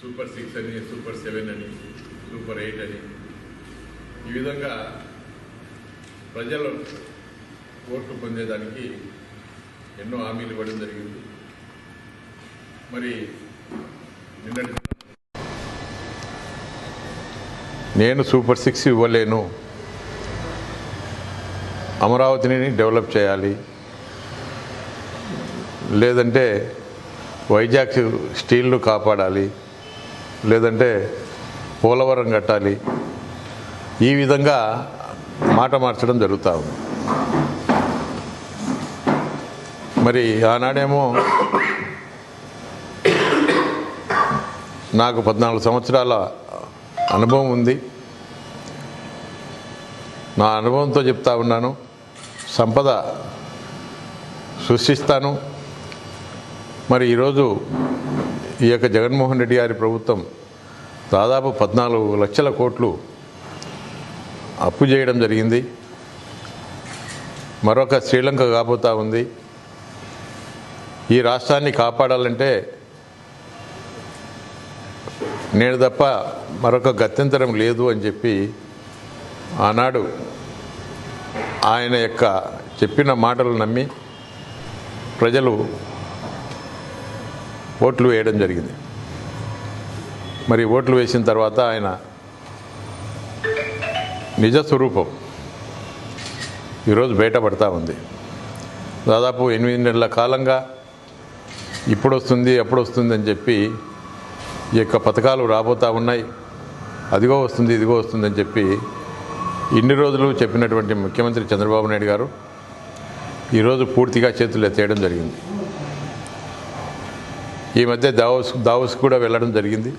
Super six అని super seven అని super eight అని. ఈ విధంగా ప్రజలు ఓట్లు పొందేదానికి ఎన్నో హామీలు ఇవ్వడం జరిగింది. మరి నిన్నటి నేను సూపర్ సిక్స్ ఇవ్వలేను. అమరావతిని డెవలప్ చేయాలి. లేదంటే వైజాగ్ స్టీల్ను కాపాడాలి. లేదంటే పోలవరం కట్టాలి. ఈ విధంగా మాట మార్చడం జరుగుతూ ఉంది. మరి ఆనాడేమో నాకు పద్నాలుగు సంవత్సరాల అనుభవం ఉంది. నా అనుభవంతో చెప్తా ఉన్నాను. సంపద సృష్టిస్తాను. మరి ఈరోజు ఈ యొక్క జగన్మోహన్ రెడ్డి గారి ప్రభుత్వం దాదాపు పద్నాలుగు లక్షల కోట్లు అప్పు చేయడం జరిగింది. మరొక శ్రీలంక కాబోతా ఉంది. ఈ రాష్ట్రాన్ని కాపాడాలంటే నేను తప్ప మరొక గత్యంతరం లేదు అని చెప్పి ఆనాడు ఆయన యొక్క చెప్పిన మాటలు నమ్మి ప్రజలు ఓట్లు వేయడం జరిగింది. మరి ఓట్లు వేసిన తర్వాత ఆయన నిజ స్వరూపం. ఈరోజు బయటపడతా ఉంది. దాదాపు ఎనిమిది నెలల కాలంగా ఇప్పుడు వస్తుంది ఎప్పుడు వస్తుంది అని చెప్పి ఈ యొక్క పథకాలు రాబోతూ ఉన్నాయి. అదిగో వస్తుంది ఇదిగో వస్తుంది అని చెప్పి ఇన్ని రోజులు చెప్పినటువంటి ముఖ్యమంత్రి చంద్రబాబు నాయుడు గారు ఈరోజు పూర్తిగా చేతులు ఎత్తేయడం జరిగింది. ఈ మధ్య దావోస్ దావోస్ కూడా వెళ్ళడం జరిగింది.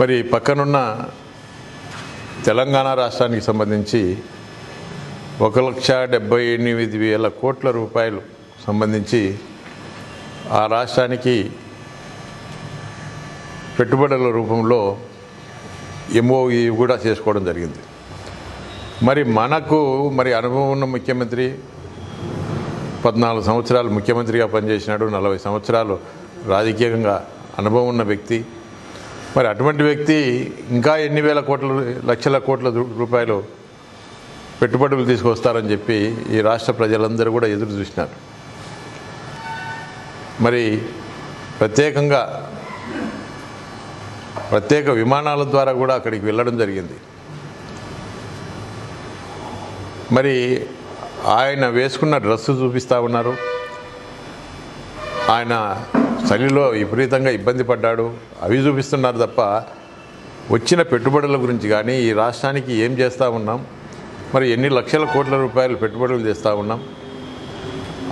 మరి పక్కనున్న తెలంగాణ రాష్ట్రానికి సంబంధించి ఒక లక్ష డెబ్బై ఎనిమిది వేల కోట్ల రూపాయలు సంబంధించి ఆ రాష్ట్రానికి పెట్టుబడుల రూపంలో ఎంఓఈ కూడా చేసుకోవడం జరిగింది. మరి మనకు మరి అనుభవం ఉన్న ముఖ్యమంత్రి పద్నాలుగు సంవత్సరాలు ముఖ్యమంత్రిగా పనిచేసినాడు నలభై సంవత్సరాలు రాజకీయంగా అనుభవం ఉన్న వ్యక్తి. మరి అటువంటి వ్యక్తి ఇంకా ఎన్ని వేల కోట్ల లక్షల కోట్ల రూ- రూపాయలు పెట్టుబడులు తీసుకొస్తారని చెప్పి ఈ రాష్ట్ర ప్రజలందరూ కూడా ఎదురు చూసినారు. మరి ప్రత్యేకంగా ప్రత్యేక విమానాల ద్వారా కూడా అక్కడికి వెళ్ళడం జరిగింది. మరి ఆయన వేసుకున్న డ్రెస్సు చూపిస్తూ ఉన్నారు. ఆయన చలిలో విపరీతంగా ఇబ్బంది పడ్డాడు. అవి చూపిస్తున్నారు తప్ప వచ్చిన పెట్టుబడుల గురించి కానీ ఈ రాష్ట్రానికి ఏం చేస్తూ ఉన్నాం? మరి ఎన్ని లక్షల కోట్ల రూపాయలు పెట్టుబడులు చేస్తూ ఉన్నాం?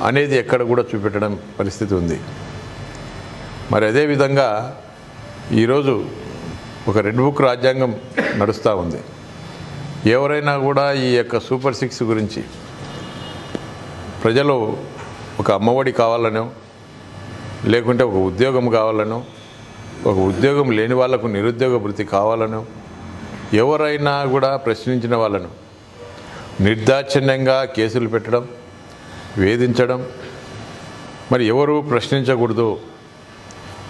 అనేది ఎక్కడ కూడా చూపెట్టడం పరిస్థితి ఉంది. మరి అదేవిధంగా ఈరోజు ఒక రెడ్ బుక్ రాజ్యాంగం నడుస్తూ ఉంది. ఎవరైనా కూడా ఈ యొక్క సూపర్ సిక్స్ గురించి ప్రజలు ఒక అమ్మఒడి కావాలనో లేకుంటే ఒక ఉద్యోగం కావాలనో ఒక ఉద్యోగం లేని వాళ్ళకు నిరుద్యోగ వృత్తి కావాలనో ఎవరైనా కూడా ప్రశ్నించిన వాళ్ళను నిర్దాక్షిణ్యంగా కేసులు పెట్టడం వేధించడం మరి ఎవరు ప్రశ్నించకూడదు.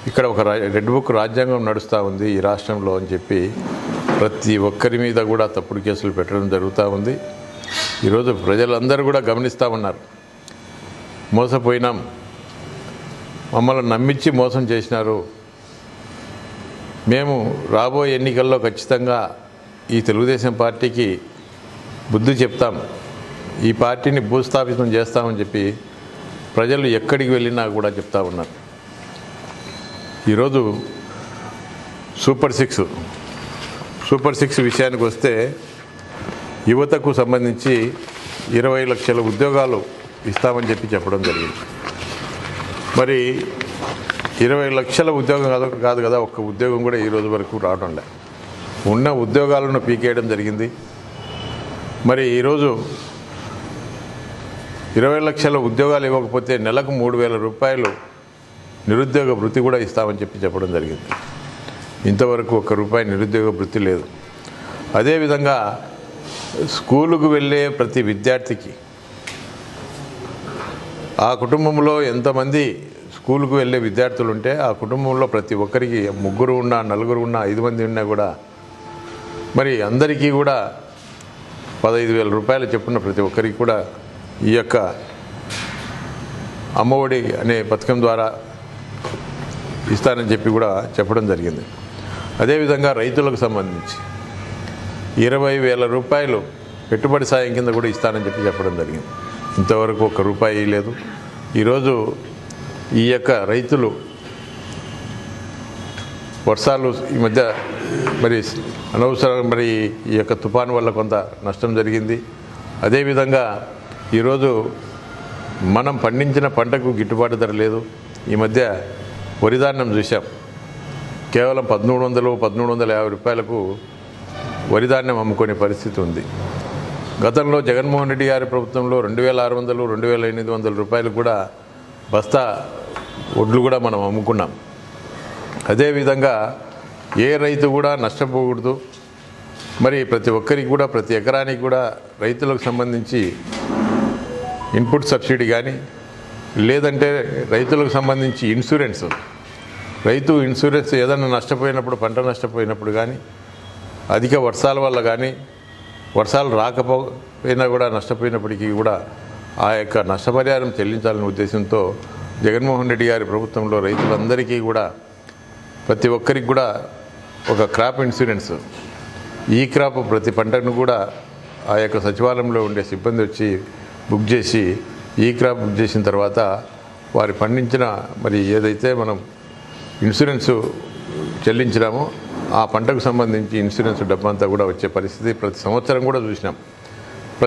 ఇక్కడ ఒక రెడ్ బుక్ రాజ్యాంగం నడుస్తూ ఉంది ఈ రాష్ట్రంలో అని చెప్పి ప్రతి ఒక్కరి మీద కూడా తప్పుడు కేసులు పెట్టడం జరుగుతూ ఉంది. ఈరోజు ప్రజలందరూ కూడా గమనిస్తూ ఉన్నారు. మోసపోయినాం. మమ్మల్ని నమ్మించి మోసం చేసినారు. మేము రాబోయే ఎన్నికల్లో ఖచ్చితంగా ఈ తెలుగుదేశం పార్టీకి బుద్ధి చెప్తాం. ఈ పార్టీని భూస్థాపితం చేస్తామని చెప్పి ప్రజలు ఎక్కడికి వెళ్ళినా కూడా చెప్తా ఉన్నారు. ఈరోజు సూపర్ సిక్స్. సూపర్ సిక్స్ విషయానికి వస్తే యువతకు సంబంధించి ఇరవై లక్షల ఉద్యోగాలు ఇస్తామని చెప్పి చెప్పడం జరిగింది. మరి ఇరవై లక్షల ఉద్యోగం కాదు కాదు కదా ఒక్క ఉద్యోగం కూడా ఈ రోజు వరకు రావడం లే. ఉన్న ఉద్యోగాలను పీకేయడం జరిగింది. మరి ఈరోజు ఇరవై లక్షల ఉద్యోగాలు ఇవ్వకపోతే నెలకు మూడు వేల రూపాయలు నిరుద్యోగ వృత్తి కూడా ఇస్తామని చెప్పి చెప్పడం జరిగింది. ఇంతవరకు ఒక్క రూపాయి నిరుద్యోగ వృత్తి లేదు. అదేవిధంగా స్కూలుకు వెళ్ళే ప్రతి విద్యార్థికి ఆ కుటుంబంలో ఎంతమంది స్కూల్కు వెళ్ళే విద్యార్థులు ఉంటే ఆ కుటుంబంలో ప్రతి ఒక్కరికి ముగ్గురు ఉన్నా నలుగురు ఉన్నా ఐదు మంది ఉన్నా కూడా మరి అందరికీ కూడా పదహైదు వేల రూపాయలు చెప్పున్న ప్రతి ఒక్కరికి కూడా ఈ యొక్క అమ్మఒడి అనే పథకం ద్వారా ఇస్తానని చెప్పి కూడా చెప్పడం జరిగింది. అదేవిధంగా రైతులకు సంబంధించి ఇరవై వేల రూపాయలు పెట్టుబడి సాయం కింద కూడా ఇస్తానని చెప్పి చెప్పడం జరిగింది. ఇంతవరకు ఒక రూపాయి లేదు. ఈరోజు ఈ యొక్క రైతులు వర్షాలు ఈ మధ్య మరి అనవసరం మరి ఈ యొక్క తుఫాను వల్ల కొంత నష్టం జరిగింది. అదేవిధంగా ఈరోజు మనం పండించిన పంటకు గిట్టుబాటు ధర లేదు. ఈ మధ్య వరిధాన్యం చూసాం కేవలం పదమూడు వందలు పదమూడు వందల యాభై రూపాయలకు వరిధాన్యం అమ్ముకునే పరిస్థితి ఉంది. గతంలో జగన్మోహన్ రెడ్డి గారి ప్రభుత్వంలో రెండు వేల ఆరు వందలు రెండు వేల ఎనిమిది వందల రూపాయలు కూడా బస్తా ఒడ్లు కూడా మనం అమ్ముకున్నాం. అదేవిధంగా ఏ రైతు కూడా నష్టపోకూడదు. మరి ప్రతి ఒక్కరికి కూడా ప్రతి ఎకరానికి కూడా రైతులకు సంబంధించి ఇన్పుట్ సబ్సిడీ కానీ లేదంటే రైతులకు సంబంధించి ఇన్సూరెన్స్ రైతు ఇన్సూరెన్స్ ఏదైనా నష్టపోయినప్పుడు పంట నష్టపోయినప్పుడు కానీ అధిక వర్షాల వల్ల కానీ వర్షాలు రాకపోయినా కూడా నష్టపోయినప్పటికీ కూడా ఆ యొక్క నష్టపరిహారం చెల్లించాలనే ఉద్దేశంతో జగన్మోహన్ రెడ్డి గారి ప్రభుత్వంలో రైతులందరికీ కూడా ప్రతి ఒక్కరికి కూడా ఒక క్రాప్ ఇన్సూరెన్స్ ఈ క్రాప్ ప్రతి పంటను కూడా ఆ యొక్క సచివాలయంలో ఉండే సిబ్బంది వచ్చి బుక్ చేసి ఈ క్రాప్ బుక్ చేసిన తర్వాత వారి పండించిన మరి ఏదైతే మనం ఇన్సూరెన్సు చెల్లించినామో ఆ పంటకు సంబంధించి ఇన్సూరెన్స్ డబ్బంతా కూడా వచ్చే పరిస్థితి ప్రతి సంవత్సరం కూడా చూసినాం.